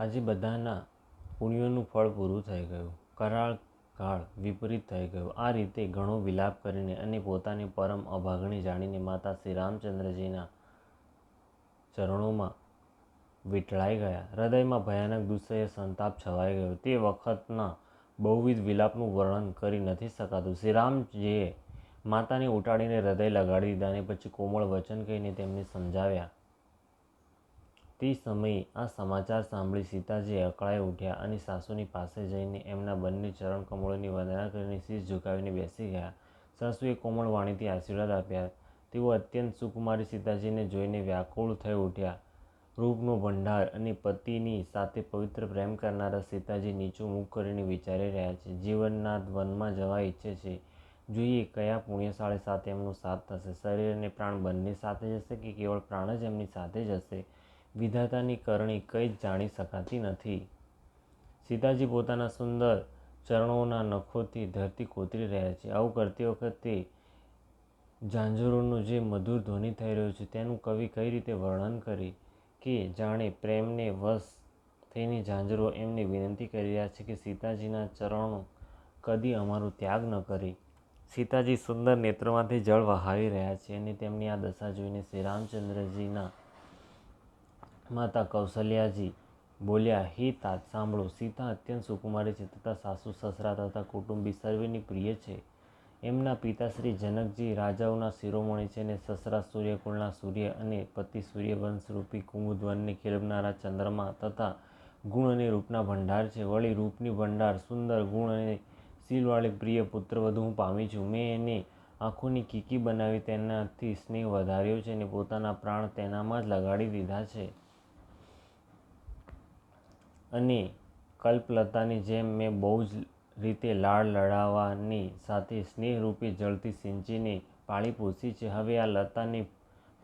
આજે બધાના પુણ્યોનું ફળ પૂરું થઈ ગયું. કરાળ કાળ વિપરીત થઈ ગયો. આ રીતે ઘણો વિલાપ કરીને અને પોતાની પરમ અભાગણી જાણીને માતા શ્રી રામચંદ્રજીના ચરણોમાં વીટળાઈ ગયા. હૃદયમાં ભયાનક દુઃસહ્ય સંતાપ છવાઈ ગયો. તે વખતના બહુવિધ વિલાપનું વર્ણન કરી નથી શકાતું. શ્રીરામજીએ માતાને ઉટાડીને હૃદય લગાડી દીધા અને પછી કોમળ વચન કહીને તેમને સમજાવ્યા. તે સમયે આ સમાચાર સાંભળી સીતાજી અકળાઈ ઉઠ્યા અને સાસુની પાસે જઈને એમના બંને ચરણ કમળોની વંદના કરીને શીશ ઝુકાવીને બેસી ગયા. સાસુએ કોમળ વાણીથી આશીર્વાદ આપ્યા. તેઓ અત્યંત સુકુમારી સીતાજીને જોઈને વ્યાકુળ થઈ ઉઠ્યા. રૂપનો ભંડાર અને પતિની સાથે પવિત્ર પ્રેમ કરનારા સીતાજી નીચું મુખ કરીને વિચારી રહ્યા છે. જીવનના વનમાં જવા ઈચ્છે છે. જોઈએ કયા પુણ્યશાળી સાથે એમનો સાથ થશે. શરીર અને પ્રાણ બંને સાથે જશે કે કેવળ પ્રાણ જ એમની સાથે જશે વિધાતાની કરણી કંઈ જ જાણી શકાતી નથી. સીતાજી પોતાના સુંદર ચરણોના નખોથી ધરતી કોતરી રહ્યા છે. આવું કરતી વખતે ઝાંઝરોનું જે મધુર ધ્વનિ થઈ રહ્યું છે, તેનું કવિ કઈ રીતે વર્ણન કરી કે જાણે પ્રેમને વશ થઈને ઝાંઝરો એમને વિનંતી કરી રહ્યા છે કે સીતાજીના ચરણો કદી અમારો ત્યાગ ન કરી. સીતાજી સુંદર નેત્રમાંથી જળ વહાવી રહ્યા છે અને તેમની આ દશા જોઈને શ્રી રામચંદ્રજીના માતા કૌશલ્યાજી બોલ્યા, હે તાત, સાંભળો, સીતા અત્યંત સુકુમારી છે તથા સાસુ, સસરા તથા કુટુંબી સર્વેની પ્રિય છે. એમના પિતાશ્રી જનકજી રાજાઓના શિરોમણી છે અને સસરા સૂર્યકુળના સૂર્ય અને પતિ સૂર્યવંશરૂપી કુમુદવનને ખેલવનારા ચંદ્રમા તથા ગુણ અને રૂપના ભંડાર છે. વળી રૂપની ભંડાર, સુંદર ગુણ અને શીલવાળી પ્રિય પુત્રવધુ હું પામી છું. મેં એને આંખોની કીકી બનાવી તેનાથી સ્નેહ વધાર્યો છે અને પોતાના પ્રાણ તેનામાં જ લગાડી દીધા છે. અને કલ્પલતાની જેમ મેં બહુ જ રીતે લાળ લડાવવાની સાથે સ્નેહરૂપી જળથી સિંચીને પાળી પોસી છે. હવે આ લતાને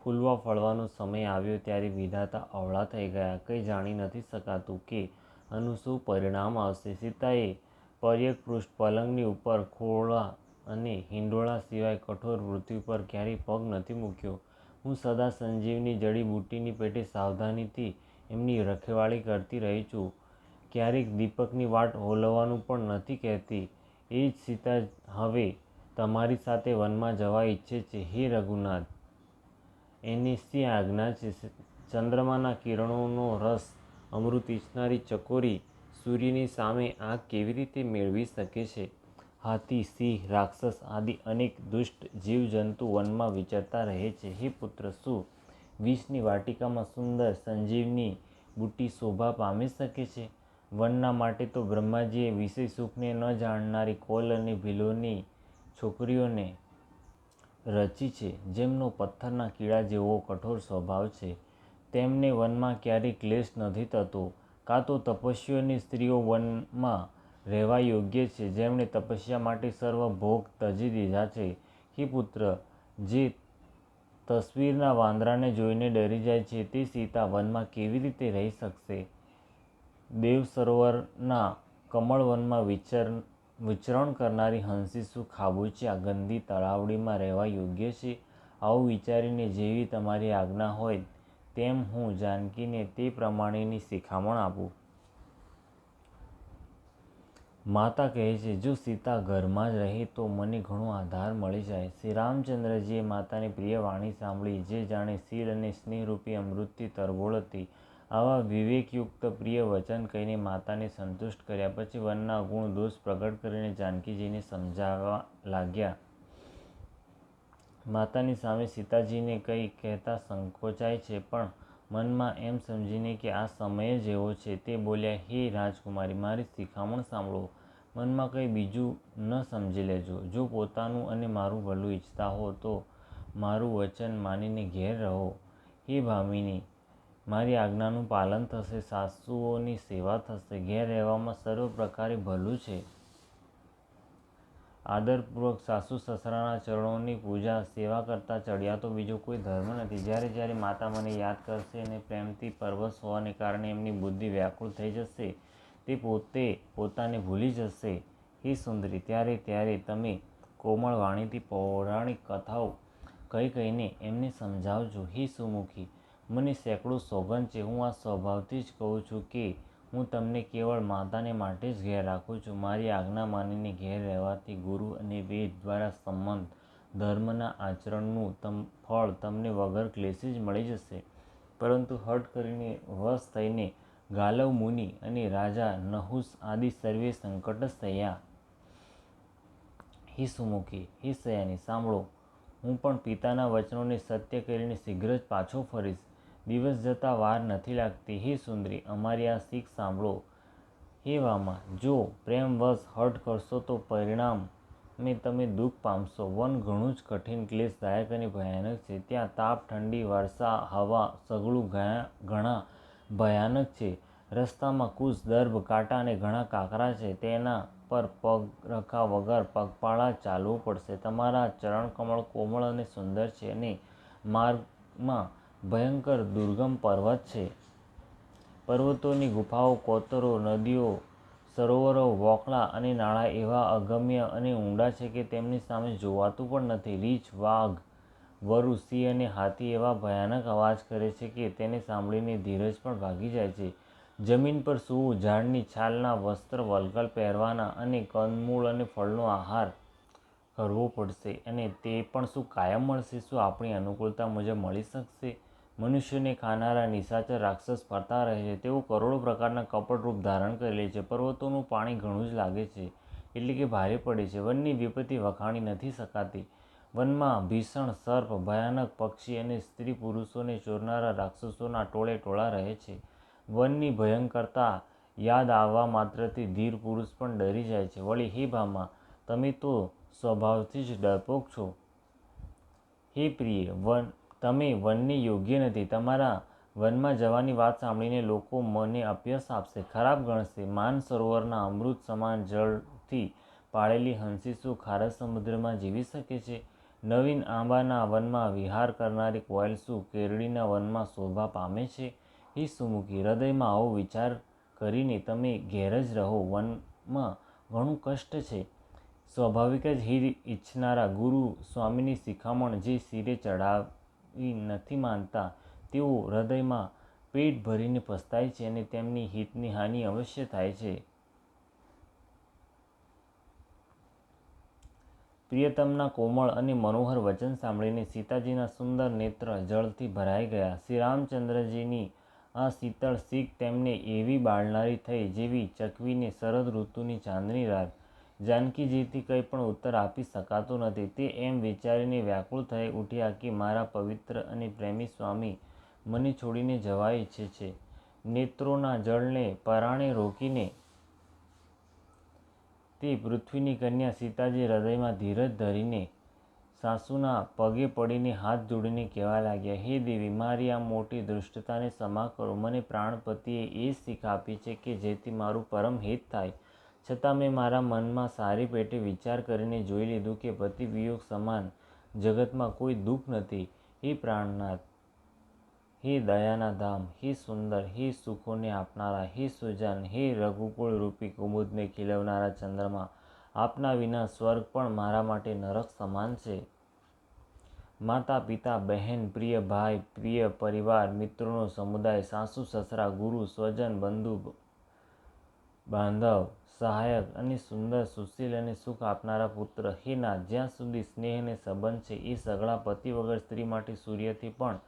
ફૂલવા ફળવાનો સમય આવ્યો ત્યારે વિધાતા અવળા થઈ ગયા. કંઈ જાણી નથી શકાતું કે આનું શું પરિણામ આવશે. સીતાએ પર્યક પૃષ્ઠ પલંગની ઉપર ખોળા અને હિંડોળા સિવાય કઠોર પૃથ્વી પર ક્યારેય પગ નથી મૂક્યો. હું સદા સંજીવની જડીબુટ્ટીની પેટે સાવધાનીથી એમની રખેવાળી કરતી રહી છું. ક્યારેક દીપકની વાટ હોલવવાનું પણ નથી કહેતી. એ જ સીતા હવે તમારી સાથે વનમાં જવા ઈચ્છે છે. હે રઘુનાથ! એની સી આજ્ઞા છે. ચંદ્રમાના કિરણોનો રસ અમૃત ઈચ્છનારી ચકોરી સૂર્યની સામે આગ કેવી રીતે મેળવી શકે છે? હાથી, સિંહ, રાક્ષસ આદિ અનેક દુષ્ટ જીવજંતુ વનમાં વિચરતા રહે છે. હે પુત્ર, શું વિષની વાટિકામાં સુંદર સંજીવની બુટ્ટી શોભા પામી શકે છે. વનના માટે તો બ્રહ્માજીએ વિષય સુખને ન જાણનારી કોલ અને ભીલોની છોકરીઓને રચી છે. જેમનો પથ્થરના કીડા જેવો કઠોર સ્વભાવ છે. તેમને વનમાં ક્યારેય ક્લેશ નથી થતો. કાં તો તપસ્વીઓની સ્ત્રીઓ વનમાં રહેવા યોગ્ય છે. જેમણે તપસ્યા માટે સર્વ ભોગ તજી દીધા છે. હે પુત્ર, જે તસવીરના વાંદરાને જોઈને ડરી જાય છે તે સીતા વનમાં કેવી રીતે રહી શકશે? દેવ સરોવરના કમળવનમાં વિચર, વિચરણ કરનારી હંસી શું ખાબોચિયા ગંદી તળાવડીમાં રહેવા યોગ્ય છે? આવું વિચારીને જેવી તમારી આજ્ઞા હોય તેમ હું જાનકીને તે પ્રમાણેની શિખામણ આપું. માતા કહે છે, જો સીતા ઘરમાં જ રહે તો મને ઘણો આધાર મળી જાય. શ્રી રામચંદ્રજીએ માતાની પ્રિય વાણી સાંભળી, જે જાણે શીલ અને સ્નેહરૂપી અમૃતથી તરબોળ હતી. આવા વિવેકયુક્ત પ્રિય વચન કહીને માતાને સંતુષ્ટ કર્યા પછી વનના ગુણ દોષ પ્રગટ કરીને જાનકીજીને સમજાવવા લાગ્યા. માતાની સામે સીતાજીને કંઈ કહેતા સંકોચાય છે પણ મનમાં એમ સમજીને કે આ સમય જ એવો છે તે બોલ્યા, હે રાજકુમારી, મારી શિખામણ સાંભળો. મનમાં કંઈ બીજું ન સમજી લેજો. જો પોતાનું અને મારું ભલું ઈચ્છતા હો, તો મારું વચન માનીને ઘેર રહો. હે ભામિની, મારી આજ્ઞાનું પાલન થશે, સાસુઓની સેવા થશે. ઘેર રહેવામાં સર્વ પ્રકારે ભલું છે. આદરપૂર્વક સાસુ સસરાના ચરણોની પૂજા, સેવા કરતાં ચડિયા તો બીજો કોઈ ધર્મ નથી. જ્યારે જ્યારે માતા મને યાદ કરશે અને પ્રેમથી પરવશ હોવાને કારણે એમની બુદ્ધિ વ્યાકુળ થઈ જશે, તે પોતે પોતાને ભૂલી જશે. હે સુંદરી, ત્યારે ત્યારે તમે કોમળ વાણીથી પૌરાણિક કથાઓ કહી કહીને એમને સમજાવજો. હે સુમુખી, મને સેંકડો સોગંદ છે. હું આ સ્વભાવથી જ કહું છું કે હું તમને કેવળ માતાને માટે જ ઘેર રાખું છું. મારી આજ્ઞા માનીને ઘેર રહેવાથી ગુરુ અને વેદ દ્વારા સંમત ધર્મના આચરણનું તમ, ફળ તમને વગર ક્લેશે જ મળી જશે. પરંતુ હઠ કરીને વશ થઈને ગાલવ મુનિ અને રાજા નહુસ આદિ સર્વે સંકટ સયા હે સુમુખી, હે સયાની, સાંભળો. હું પણ પિતાના વચનોને સત્ય કરીને શીઘ્ર જ પાછો ફરીશ. દિવસ જતાં વાર નથી લાગતી. હે સુંદરી, અમારી આ શીખ સાંભળો. હે વામાં, જો પ્રેમવશ હર્ટ કરશો તો પરિણામે તમે દુઃખ પામશો. વન ઘણું જ કઠિન ક્લેશદાયક અને ભયાનક છે. ત્યાં તાપ, ઠંડી વર્ષા હવા સગળું ઘણા ભયાનક છે. રસ્તામાં કુશ દર્ભ કાંટા અને ઘણા કાંકરા છે. તેના પર પગ રખા વગર પગપાળા ચાલવું પડશે. તમારા ચરણકમળ કોમળ અને સુંદર છે અને માર્ગમાં ભયંકર દુર્ગમ પર્વત છે. પર્વતોની ગુફાઓ, કોતરો, નદીઓ, સરોવરો, વોકળા અને નાળા એવા અગમ્ય અને ઊંડા છે કે તેમની સામે જોવાતું પણ નથી. રીછ, વાઘ, વરુ, સિંહ અને હાથી એવા ભયાનક અવાજ કરે છે કે તેને સાંભળીને ધીરજ પણ ભાગી જાય છે. જમીન પર સૂવું, ઝાડની છાલના વસ્ત્ર વલકલ પહેરવાના અને કંદમૂળ અને ફળનો આહાર કરવો પડશે અને તે પણ શું કાયમ મળશે, શું આપણી અનુકૂળતા મુજબ મળી શકશે? મનુષ્યને ખાનારા નિશાચર રાક્ષસ ફરતા રહે છે, તેઓ કરોડો પ્રકારના કપટરૂપ ધારણ કરી લે છે, પર્વતોનું પાણી ઘણું જ લાગે છે, એટલે કે ભારે પડે છે. વનની વિપત્તિ વખાણી નથી શકાતી. વનમાં ભીષણ, સર્પ, ભયાનક પક્ષી અને સ્ત્રી પુરુષોને ચોરનારા રાક્ષસોના ટોળે ટોળા રહે છે. વનની ભયંકરતા યાદ આવવા માત્રથી ધીર પુરુષ પણ ડરી જાય છે. વળી, હે ભામા, તમે તો સ્વભાવથી જ ડરપોક છો. હે પ્રિય, વન, તમે વનને યોગ્ય નથી. તમારા વનમાં જવાની વાત સાંભળીને લોકો મને અભ્યાસ આપશે, ખરાબ ગણશે. માન સરોવરના અમૃત સમાન જળથી પાળેલી હંસી શું ખારા સમુદ્રમાં જીવી શકે છે? નવીન આંબાના વનમાં વિહાર કરનારી કોયલ શું કેરડીના વનમાં શોભા પામે છે? એ સુમુખી, હૃદયમાં આવો વિચાર કરીને તમે ઘેર જ રહો. વનમાં ઘણું કષ્ટ છે. સ્વાભાવિક જ હિત ઈચ્છનારા ગુરુ સ્વામીની શિખામણ જે શિરે ચડાવી નથી માનતા, તેઓ હૃદયમાં પેટ ભરીને પસ્તાય છે અને તેમની હિતની હાનિ અવશ્ય થાય છે. પ્રિયતમના કોમળ અને મનોહર વચન સાંભળીને સીતાજીના સુંદર નેત્ર જળથી ભરાઈ ગયા. શ્રી રામચંદ્રજીની આ શીતળ શીખ તેમને એવી બાળનારી થઈ જેવી ચકવીને શરદ ઋતુની ચાંદની રાત જાનકીજીથી કંઈ પણ ઉત્તર આપી શકાતો નથી તે એમ વિચારીને વ્યાકુળ થઈ ઉઠ્યા કે મારા પવિત્ર અને પ્રેમી સ્વામી મને છોડીને જવા ઈચ્છે છે નેત્રોના જળને પરાણે રોકીને તે પૃથ્વીની કન્યા સીતાજી હૃદયમાં ધીરજ ધરીને સાસુના પગે પડીને હાથ જોડીને કહેવા લાગ્યા હે દેવી મારી આ મોટી દૃષ્ટતાને ક્ષમા કરો મને પ્રાણપતિએ એ શીખ આપી છે કે જેથી મારું પરમ હિત થાય છતાં મેં મારા મનમાં સારી પેટે વિચાર કરીને જોઈ લીધું કે પતિ સમાન જગતમાં કોઈ દુઃખ નથી. હે પ્રાણનાથ, હે દયાના ધામ, હે સુંદર, હે સુખોને આપનારા, હે સુજાન, હે રઘુકુળ રૂપી કુમુદને ખીલવનારા ચંદ્રમા, આપના વિના સ્વર્ગ પણ મારા માટે નરક સમાન છે. માતા, પિતા, બહેન, પ્રિય ભાઈ, પ્રિય પરિવાર, મિત્રોનો સમુદાય, સાસુ, સસરા, ગુરુ, સ્વજન, બંધુ બાંધવ, સહાયક અને સુંદર સુશીલ અને સુખ આપનારા પુત્ર. હિના, જ્યાં સુધી સ્નેહ અને સંબંધ છે, એ સગળા પતિ વગર સ્ત્રી માટે સૂર્યથી પણ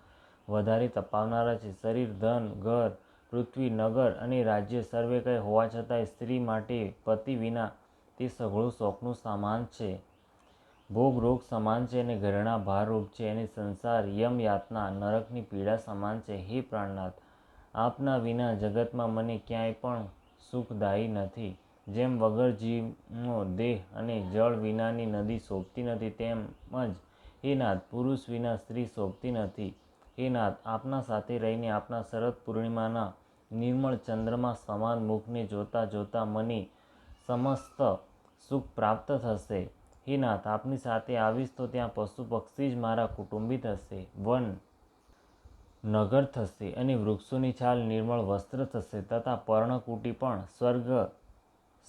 વધારે તપાવનારા છે. શરીર, ધન, ઘર, પૃથ્વી, નગર અને રાજ્ય સર્વે કંઈ હોવા છતાંય સ્ત્રી માટે પતિ વિના તે સઘળું શોખનું સામાન છે. ભોગ, રોગ સમાન છે અને ઘરેણા ભારરૂપ છે અને સંસાર, યમ, યાતના, નરકની પીડા સમાન છે. હે પ્રાણનાથ, આપના વિના જગતમાં મને ક્યાંય પણ સુખદાયી નથી. જેમ વગર જીવનો દેહ અને જળ વિનાની નદી શોભતી નથી, તેમ જ હે નાથ, પુરુષ વિના સ્ત્રી શોભતી નથી. હે નાથ, આપના સાથે રહીને આપના શરદ પૂર્ણિમાના નિર્મળ ચંદ્રમાં સમાન મુખને જોતા જોતા મને સમસ્ત સુખ પ્રાપ્ત થશે. હે નાથ, આપની સાથે આવીશ તો ત્યાં પશુ પક્ષી જ મારા કુટુંબી થશે વન નગર થશે અને વૃક્ષોની છાલ નિર્મળ વસ્ત્ર થશે તથા પર્ણકુટી પણ સ્વર્ગ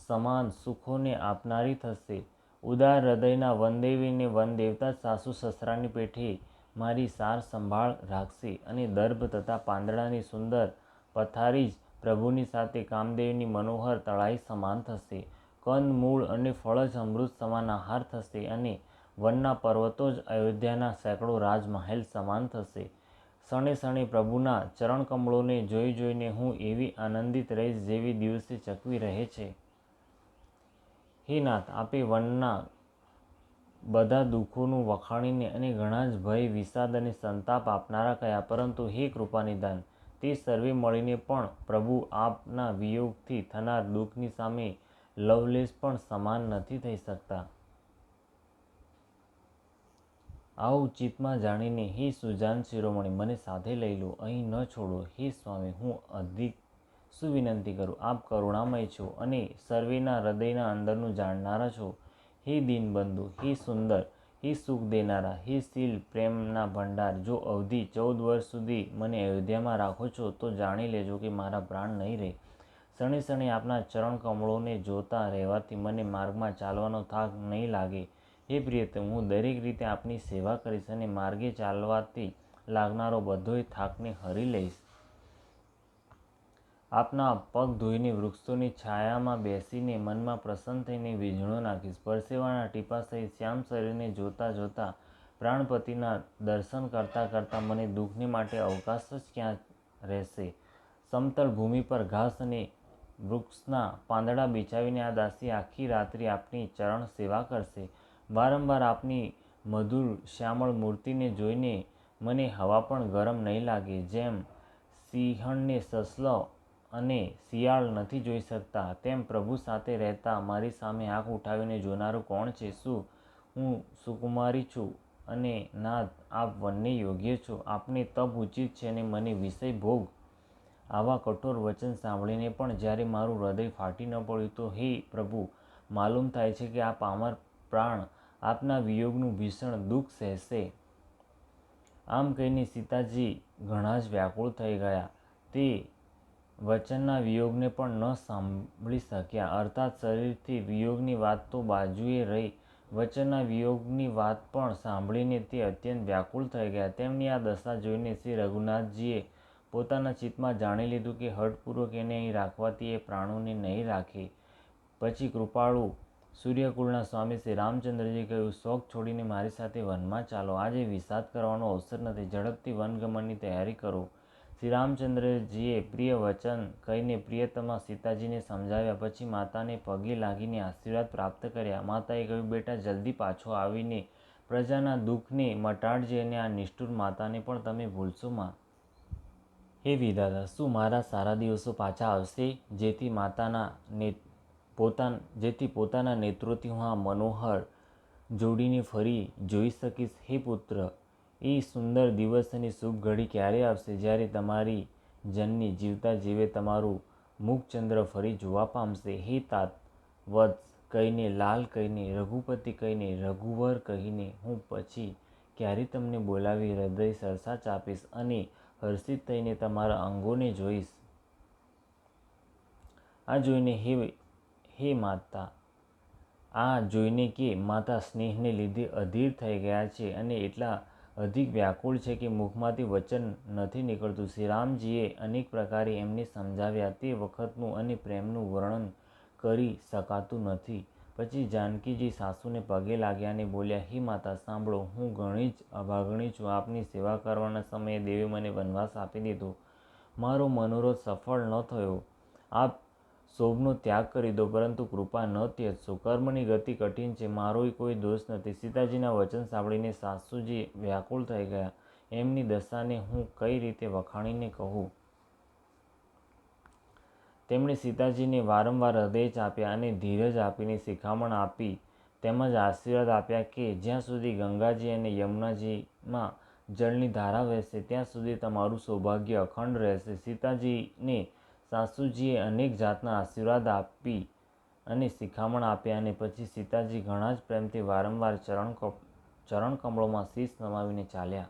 સમાન સુખોને આપનારી થશે. ઉદાર હૃદયના વનદેવીને વનદેવતા સાસુ સસરાની પેઠે મારી સાર સંભાળ રાખશે અને દર્ભ તથા પાંદડાની સુંદર પથારી જ પ્રભુની સાથે કામદેવની મનોહર તળાઈ સમાન થશે. કંદ, મૂળ અને ફળ જ અમૃત સમાન આહાર થશે અને વનના પર્વતો જ અયોધ્યાના સેંકડો રાજમહેલ સમાન થશે. શણે શણે પ્રભુના ચરણકમળોને જોઈ જોઈને હું એવી આનંદિત રહીશ જેવી દિવસે ચકવી રહે છે. હે નાથ, આપે વનના બધા દુઃખોનું વખાણીને અને ઘણા જ ભય, વિષાદ અને સંતાપ આપનારા કયા, પરંતુ હે કૃપાનિદાન, તે સર્વે મળીને પણ પ્રભુ આપના વિયોગથી થનાર દુઃખની સામે લવલેશ પણ સમાન નથી થઈ શકતા. આવું ચિત્તમાં જાણીને હે સુજાન શિરોમણી, મને સાથે લઈ લો, અહીં ન છોડો. હે સ્વામી, હું અધિક શું વિનંતી કરું. આપ કરુણામય છો અને સર્વેના હૃદયના અંદરનું જાણનારા છો. હે દીનબંધુ, હે સુંદર, હે સુખ દેનારા, હે શીલ પ્રેમના ભંડાર. જો અવધિ ચૌદ વર્ષ સુધી મને અયોધ્યામાં રાખો છો, તો જાણી લેજો કે મારા પ્રાણ નહીં રહે. શણે શણે આપના ચરણ કમળોને જોતા રહેવાથી મને માર્ગમાં ચાલવાનો થાક નહીં લાગે. હે પ્રિયતમ હું દરેક રીતે આપની સેવા કરીશ અને માર્ગે ચાલવાથી લાગનારો બધોય થાકને હરી લઈશ. આપના પગ ધોઈને વૃક્ષોની છાયામાં બેસીને મનમાં પ્રસન્ન થઈને વીજળો નાખીશ. પરસેવાના ટીપા સહિત શ્યામ શરીરને જોતા જોતા પ્રાણપતિના દર્શન કરતાં કરતાં મને દુઃખને માટે અવકાશ જ ક્યાં રહેશે? સમતળ ભૂમિ પર ઘાસ અને વૃક્ષના પાંદડા બિછાવીને આ દાસી આખી રાત્રિ આપની ચરણ સેવા કરશે. વારંવાર આપની મધુર શ્યામળ મૂર્તિને જોઈને મને હવા પણ ગરમ નહીં લાગે, જેમ સિંહણને સસલો અને શિયાળ નથી જોઈ શકતા, તેમ પ્રભુ સાથે રહેતા મારી સામે આંખ ઉઠાવીને જોનારું કોણ છે, શું હું સુકુમારી છું? અને નાથ આપ વનને યોગ્ય છો. આપને તપ ઉચિત છે અને મને વિષય ભોગ. આવા કઠોર વચન સાંભળીને પણ જ્યારે મારું હૃદય ફાટી ન પડ્યું તો, હે પ્રભુ, માલુમ થાય છે કે આ પામર પ્રાણ આપના વિયોગનું ભીષણ દુઃખ સહેશે. આમ કહીને સીતાજી ઘણા જ વ્યાકુળ થઈ ગયા. તે વચનના વિયોગને પણ ન સાંભળી શક્યા. અર્થાત શરીરથી વિયોગની વાત તો બાજુએ રહી. વચનના વિયોગની વાત પણ સાંભળીને તે અત્યંત વ્યાકુળ થઈ ગયા. તેમની આ દશા જોઈને શ્રી રઘુનાથજીએ પોતાના ચિત્તમાં જાણી લીધું કે હઠપૂર્વક એને અહીં રાખવાથી એ પ્રાણોને નહીં રાખે. પછી કૃપાળુ સૂર્યકુળના સ્વામી શ્રી રામચંદ્રજી કહ્યું શોખ છોડીને મારી સાથે વનમાં ચાલો. આજે વિષાદ કરવાનો અવસર નથી. ઝડપથી વનગમનની તૈયારી કરો. શ્રી રામચંદ્રજીએ પ્રિય વચન કહીને પ્રિયતમા સીતાજીને સમજાવ્યા. પછી માતાને પગે લાગીને આશીર્વાદ પ્રાપ્ત કર્યા. માતાએ કહ્યું, બેટા, જલ્દી પાછો આવીને પ્રજાના દુઃખને મટાડજે અને આ નિષ્ઠુર માતાને પણ તમે ભૂલશો માં. હે વિધાતા, શું મારા સારા દિવસો પાછા આવશે? જેથી માતાના ને પોતા જેથી પોતાના હું આ મનોહર જોડીને ફરી જોઈ શકીશ. હે પુત્ર એ સુંદર દિવસની શુભ ઘડી ક્યારે આવશે? જ્યારે તમારી જનની જીવતા જીવે તમારું મુખચંદ્ર ફરી જોવા પામશે. હે તાત, વત્સ, કહીને લાલ કહીને, રઘુપતિ કહીને, રઘુવર કહીને, હું પછી ક્યારે તમને બોલાવી હૃદય સરસા ચાપીશ અને હર્ષિત થઈને તમારા અંગોને જોઈશ. આ જોઈને હે હે માતા, આ જોઈને કે માતા સ્નેહને લીધે અધીર થઈ ગયા છે અને એટલા અધિક વ્યાકુળ છે કે મુખમાંથી વચન નથી નીકળતું. શ્રીરામજીએ અનેક પ્રકારે એમને સમજાવ્યા. તે વખતનું અને પ્રેમનું વર્ણન કરી શકાતું નથી. પછી જાનકીજી સાસુને પગે લાગ્યા અને બોલ્યા, હે માતા, સાંભળો, હું ઘણી જ અભાગણી છું. આપની સેવા કરવાના સમયે દેવે મને વનવાસ આપી દીધો. મારો મનોરથ સફળ ન થયો. આપ શોભનો ત્યાગ કરી દો, પરંતુ કૃપા ન ત્યજશો કર્મની ગતિ કઠિન છે? મારોય કોઈ દોષ નથી. સીતાજીના વચન સાંભળીને સાસુજી વ્યાકુળ થઈ ગયા. એમની દશાને હું કઈ રીતે વખાણીને કહું? તેમણે સીતાજીને વારંવાર હૃદય આપ્યા અને ધીરજ આપીને શિખામણ આપી, તેમજ આશીર્વાદ આપ્યા કે જ્યાં સુધી ગંગાજી અને યમુનાજીમાં જળની ધારા વહેશે, ત્યાં સુધી તમારું સૌભાગ્ય અખંડ રહેશે. સીતાજીને સાસુજીએ અનેક જાતના આશીર્વાદ આપી અને શિખામણ આપ્યા અને પછી સીતાજી ઘણા જ પ્રેમથી વારંવાર ચરણ ચરણ કમળોમાં શીશ નમાવીને ચાલ્યા.